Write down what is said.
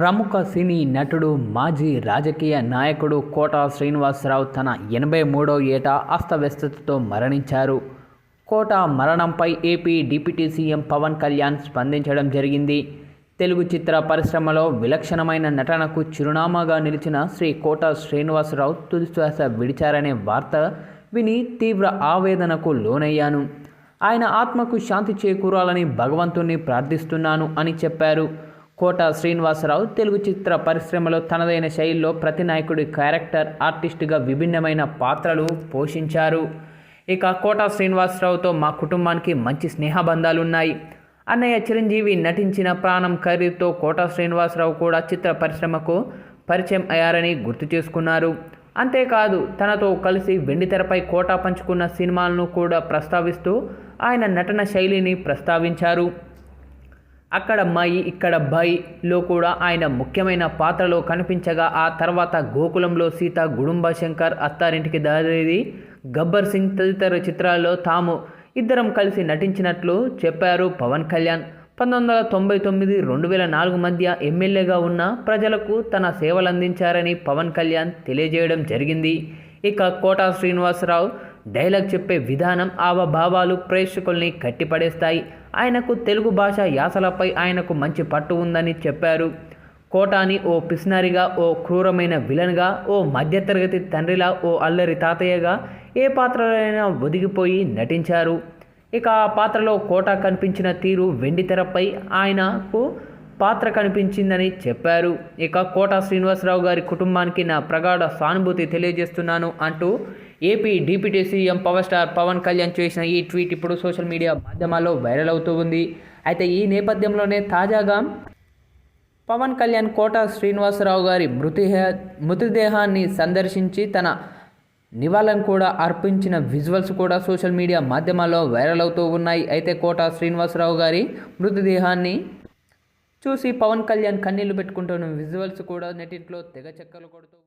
ప్రముఖ సినీ నటుడు మాజీ రాజకీయ నాయకుడు కోటా శ్రీనివాసరావు తన ఎనభై మూడో ఏట అస్తవ్యస్తతతో మరణించారు. కోట మరణంపై AP deputy CM Pawan Kalyan స్పందించడం జరిగింది. తెలుగు చిత్ర పరిశ్రమలో విలక్షణమైన నటనకు చిరునామాగా నిలిచిన శ్రీ కోట శ్రీనివాసరావు తుదిశ్వాస విడిచారనే వార్త విని తీవ్ర ఆవేదనకు లోనయ్యాను. ఆయన ఆత్మకు శాంతి చేకూరాలని భగవంతుణ్ణి ప్రార్థిస్తున్నాను అని చెప్పారు. కోట శ్రీనివాసరావు తెలుగు చిత్ర పరిశ్రమలో తనదైన శైలిలో ప్రతి నాయకుడి క్యారెక్టర్ ఆర్టిస్టుగా విభిన్నమైన పాత్రలు పోషించారు. ఇక కోట శ్రీనివాసరావుతో మా కుటుంబానికి మంచి స్నేహబంధాలు ఉన్నాయి అన్నయ్య చిరంజీవి నటించిన ప్రాణం ఖరీదుతో కోట శ్రీనివాసరావు కూడా చిత్ర పరిశ్రమకు పరిచయం అయ్యారని గుర్తు చేసుకున్నారు. అంతేకాదు తనతో కలిసి వెండితెరపై కోట పంచుకున్న సినిమాలను కూడా ప్రస్తావిస్తూ ఆయన నటన శైలిని ప్రస్తావించారు. అక్కడ మై ఇక్కడ బైలో కూడా ఆయన ముఖ్యమైన పాత్రలో కనిపించగా ఆ తర్వాత గోకులంలో సీత గుడుంబ శంకర్ అత్తారింటికి దారేది. గబ్బర్ సింగ్ తదితర చిత్రాల్లో తాము ఇద్దరం కలిసి నటించినట్లు చెప్పారు పవన్ కళ్యాణ్. పంతొమ్మిది వందల తొంభై తొమ్మిది రెండు వేల నాలుగు మధ్య ఎమ్మెల్యేగా ఉన్న ప్రజలకు తన సేవలందించారని పవన్ కళ్యాణ్ తెలియజేయడం జరిగింది. ఇక కోటా శ్రీనివాసరావు డైలాగ్ చెప్పే విధానం ఆవభావాలు ప్రేక్షకుల్ని కట్టిపడేస్తాయి. ఆయనకు తెలుగు భాష యాసలపై ఆయనకు మంచి పట్టు ఉందని చెప్పారు. కోటాని ఓ పిస్నరిగా ఓ క్రూరమైన విలన్గా ఓ మధ్యతరగతి తండ్రిలా ఓ అల్లరి తాతయ్యగా ఏ పాత్రలైనా ఒదిగిపోయి నటించారు. ఇక ఆ పాత్రలో కోట కనిపించిన తీరు వెండి తెరపై ఆయనకు పాత్ర కనిపించిందని చెప్పారు. ఇక కోట శ్రీనివాసరావు గారి కుటుంబానికి నా ప్రగాఢ సానుభూతి తెలియజేస్తున్నాను అంటూ AP deputy CM power star Pawan Kalyan చేసిన ఈ ట్వీట్ ఇప్పుడు సోషల్ మీడియా మాధ్యమాల్లో వైరల్ అవుతూ ఉంది. అయితే ఈ నేపథ్యంలోనే తాజాగా పవన్ కళ్యాణ్ కోట శ్రీనివాసరావు గారి మృతిహే మృతదేహాన్ని సందర్శించి తన నివాళులను కూడా అర్పించిన విజువల్స్ కూడా సోషల్ మీడియా మాధ్యమాల్లో వైరల్ అవుతూ ఉన్నాయి. అయితే కోట శ్రీనివాసరావు గారి మృతదేహాన్ని చూసి పవన్ కళ్యాణ్ కన్నీళ్ళు పెట్టుకుంటున్న విజువల్స్ కూడా నెటింట్లో తెగ చెక్కలు కొడుతూ